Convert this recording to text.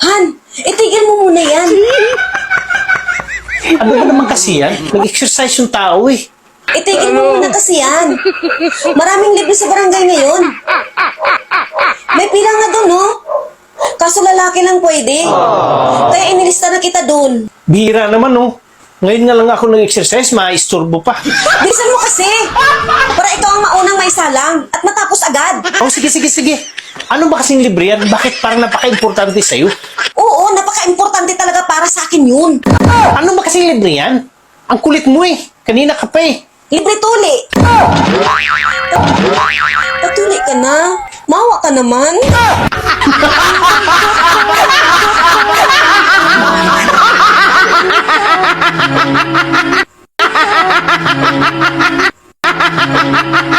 Han, itigil mo muna yan. Ano ba naman kasi yan? Nag-exercise yung tao eh. Itigil mo muna kasi yan. Maraming libre sa barangay ngayon. May pila nga doon, no? Kaso lalaki lang pwede. Kaya inilista na kita doon. Bihira naman oh. Ngayon nga lang ako nag-exercise, maisturbo pa. Bilisan mo kasi. sige, sige, sige. Ano ba kasing libre yan? Bakit parang napaka-importante sa'yo? Oo, napaka-importante talaga para sa akin yun. Ano ba kasing libre yan? Ang kulit mo eh. Kanina ka pa eh. Libre tuli. Patuli ka na. Mawa ka naman.